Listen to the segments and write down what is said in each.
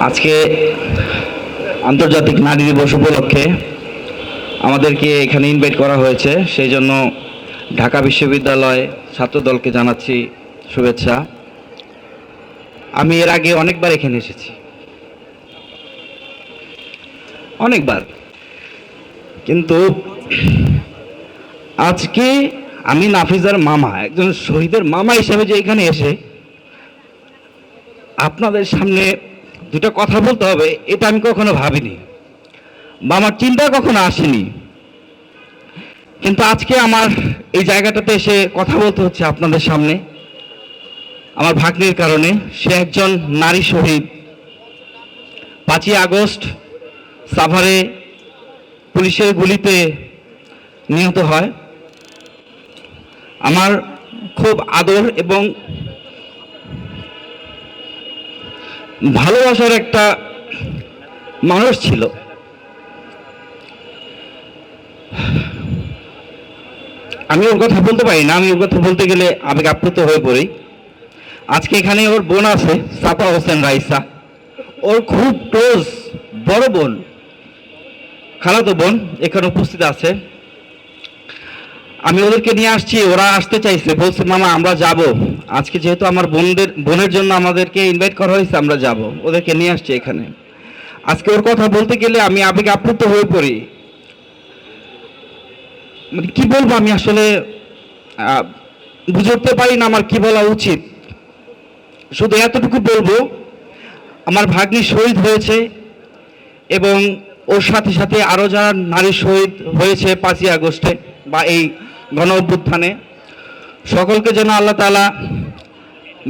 আজকে আন্তর্জাতিক নারী দিবস উপলক্ষে আমাদেরকে এখানে ইনভাইট করা হয়েছে। সেই জন্য ঢাকা বিশ্ববিদ্যালয় ছাত্রদলকে জানাচ্ছি শুভেচ্ছা। আমি এর আগে অনেকবার এখানে এসেছি। অনেকবার। কিন্তু আজকে আমি নাফিজার মামা, একজন শহীদের মামা হিসেবে যে এখানে এসে আপনাদের সামনে দুটো কথা বলতে হবে, এটা আমি কখনো ভাবিনি। বা আমার চিন্তা কখনো আসেনি। কিন্তু আজকে আমার এই জায়গাটাতে এসে কথা বলতে হচ্ছে আপনাদের সামনে। আমার ভাগ্নির কারণে সে একজন নারী শহীদ। পাঁচই আগস্ট সাভারে পুলিশের গুলিতে নিহত হয়। আমার খুব আদর এবং ভালোবাসার একটা মানুষ ছিল। আমি ওর কথা বলতে পারি না, আমি ওর কথা বলতে গেলে আবেগ আপ্লুত হয়ে পড়ি। আজকে এখানে ওর বোন আছে, সাফা হোসেন রাইসা। ওর খুব ক্লোজ বড় বোন, খালাতো বোন এখানে উপস্থিত আছে। আমি ওদেরকে নিয়ে আসছি, ওরা আসতে চাইছে, বলছে, মামা, আমরা যাব। আজকে যেহেতু আমার বোনদের, বোনের জন্য আমাদেরকে ইনভাইট করা হয়েছে, আমরা যাব। ওদেরকে নিয়ে আসছি এখানে। আজকে ওর কথা বলতে গেলে আমি আবেগ আপ্লুত হয়ে পড়ি। মানে কি বলব আমি আসলে বুঝতে পারি না আমার কি বলা উচিত। শুধু এতটুকু বলব, আমার ভাগ্নি শহীদ হয়েছে এবং ওর সাথে সাথে আরও যারা নারী শহীদ হয়েছে পাঁচই আগস্টে বা এই গণ অভ্যুত্থানে সকলকে যেন আল্লাহ তালা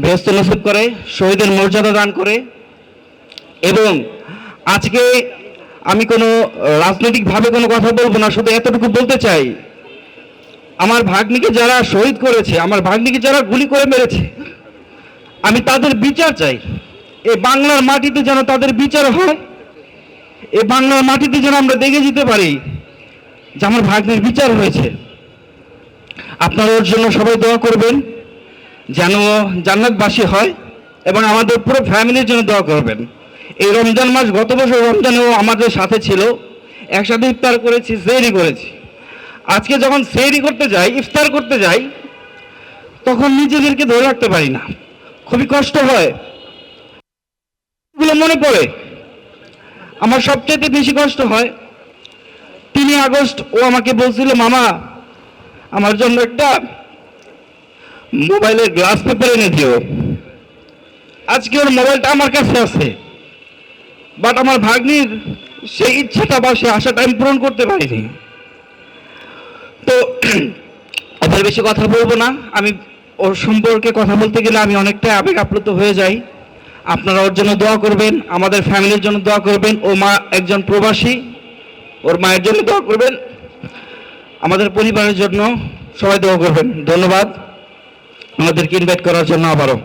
বৃহস্ত নসিব করে, শহীদের মর্যাদা দান করে। এবং আজকে আমি কোনো রাজনৈতিকভাবে কোনো কথা বলব না, শুধু এতটুকু বলতে চাই, আমার ভাগ্নিকে যারা শহীদ করেছে, আমার ভাগ্নিকে যারা গুলি করে মেরেছে, আমি তাদের বিচার চাই। এই বাংলার মাটিতে যেন তাদের বিচার হয় এই বাংলার মাটিতে যেন আমরা দেখে যেতে পারি যে আমার ভাগ্নের বিচার হয়েছে। আপনারা ওর জন্য সবাই দোয়া করবেন যেন জান্নাতবাসী হয় এবং আমাদের পুরো ফ্যামিলির জন্য দোয়া করবেন। এই রমজান মাস গত বছর রমজানেও আমাদের সাথে ছিল। একসাথে ইফতার করেছি, সেহরি করেছি। আজকে যখন সেহরি করতে যাই, ইফতার করতে যাই, তখন নিজেদেরকে ধরে রাখতে পারি না। খুবই কষ্ট হয়। এগুলো মনে পড়ে। আমার সবচেয়ে বেশি কষ্ট হয়। তিন আগস্ট ও আমাকে বলছিল, মামা আমার জন্য একটা মোবাইলের গ্লাস পেপার এনে দিও। আজকে ওর মোবাইলটা আমার কাছে আছে। বাট আমার ভাগ্নির সেই ইচ্ছাটা বা সে আশাটা আমি পূরণ করতে পারিনি। তো ওদের বেশি কথা বলব না। আমি ওর সম্পর্কে কথা বলতে গেলে আমি অনেকটা আবেগ আপ্লুত হয়ে যাই। আপনারা ওর জন্য দোয়া করবেন, আমাদের ফ্যামিলির জন্য দোয়া করবেন। ও মা একজন প্রবাসী, ওর মায়ের জন্য দোয়া করবেন। আমাদের পরিবারের জন্য সবাই দোয়া করবেন। ধন্যবাদ। আমাদেরকে ইনভাইট করার জন্য আবারও।